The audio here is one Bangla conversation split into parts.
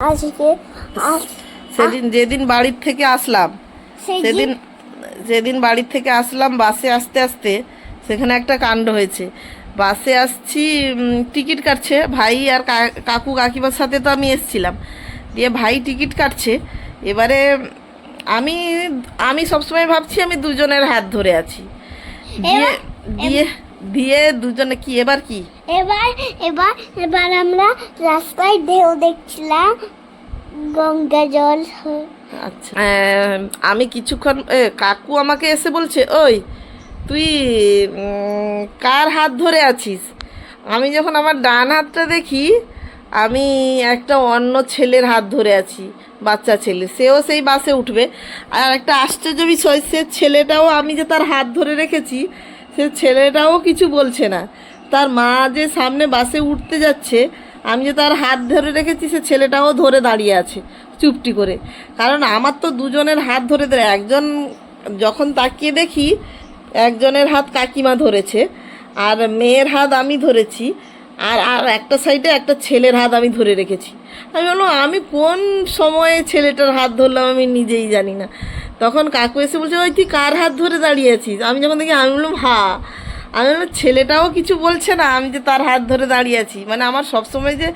আজকে সেদিন যেদিন বাড়ির থেকে আসলাম সেদিন যেদিন বাড়ির থেকে আসলাম বাসে আসতে আসতে সেখানে একটা কাণ্ড হয়েছে। বাসে আসছি টিকিট কাটছে ভাই আর কাকু কাকিমার সাথে তো আমি এসছিলাম। দিয়ে ভাই টিকিট কাটছে এবারে আমি আমি সবসময় ভাবছি আমি দুজনের হাত ধরে আছি। দিয়ে দিয়ে দিয়ে দুজনে কি এবার কি? এবার এবার এবার আমরা রাস্তায় ঢেউ দেখছিলাম গঙ্গা জল আচ্ছা আমি কিছুক্ষণ কাকু আমাকে এসে বলছে ওই তুই কার হাত ধরে আছিস? আমি যখন আমার ডান হাতটা দেখি আমি একটা অন্য ছেলের হাত ধরে আছি বাচ্চা ছেলে। সেও সেই বাসে উঠবে। আর একটা আশ্চর্য বিষয় সে ছেলেটাও আমি যে তার হাত ধরে রেখেছি সে ছেলেটাও কিছু বলছে না। তার মা যে সামনে বাসে উঠতে যাচ্ছে, আমি যে তার হাত ধরে রেখেছি, সে ছেলেটাও ধরে দাঁড়িয়ে আছে চুপটি করে। কারণ আমার তো দুজনের হাত ধরে ধরে, একজন যখন তাকিয়ে দেখি, একজনের হাত কাকিমা ধরেছে, আর মেয়ের হাত আমি ধরেছি, আর আর একটা সাইডে একটা ছেলের হাত আমি ধরে রেখেছি। আমি বললাম, আমি কোন সময়ে ছেলেটার হাত ধরলাম আমি নিজেই জানি না। তখন কাকু এসে বলছে, ওই তুই কার হাত ধরে দাঁড়িয়ে আছিস? আমি যখন দেখি, আমি বললাম, হা। আমি বললাম, ছেলেটাও কিছু বলছে না, আমি যে তার হাত ধরে দাঁড়িয়ে আছি। মানে আমার সবসময় যে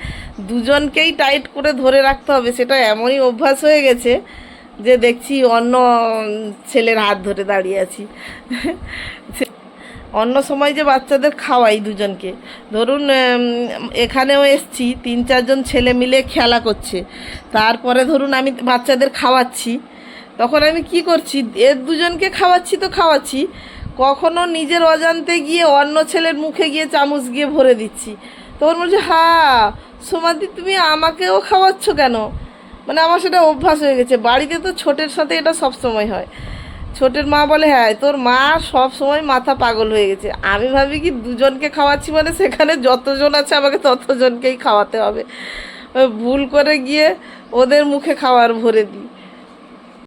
দুজনকেই টাইট করে ধরে রাখতে হবে, সেটা এমনই অভ্যাস হয়ে গেছে যে দেখছি অন্য ছেলের হাত ধরে দাঁড়িয়ে আছি। অন্য সময় যে বাচ্চাদের খাওয়াই দুজনকে। ধরুন এখানেও এসছি, তিন চারজন ছেলে মিলে খেলা করছে। তারপরে ধরুন, আমি বাচ্চাদের খাওয়াচ্ছি। তখন আমি কি করছি? এর দুজনকে খাওয়াচ্ছি তো খাওয়াচ্ছি। কখনো নিজের অজান্তে গিয়ে অন্য ছেলের মুখে গিয়ে চামচ গিয়ে ভরে দিচ্ছি। তখন বলছে, হা, সোমাদি, তুমি আমাকেও খাওয়াচ্ছ কেন? মানে আমার সেটা অভ্যাস হয়ে গেছে। বাড়িতে তো ছোটের সাথে এটা সব সময় হয়। ছোটের মা বলে হ্যাঁ তোর মা সব সময় মাথা পাগল হয়ে গেছে। আমি ভাবি কি দুজনকে খাওয়াচ্ছি মানে সেখানে যতজন আছে আমাকে ততজনকেই খাওয়াতে হবে। ভুল করে গিয়ে ওদের মুখে খাবার ভরে দিই।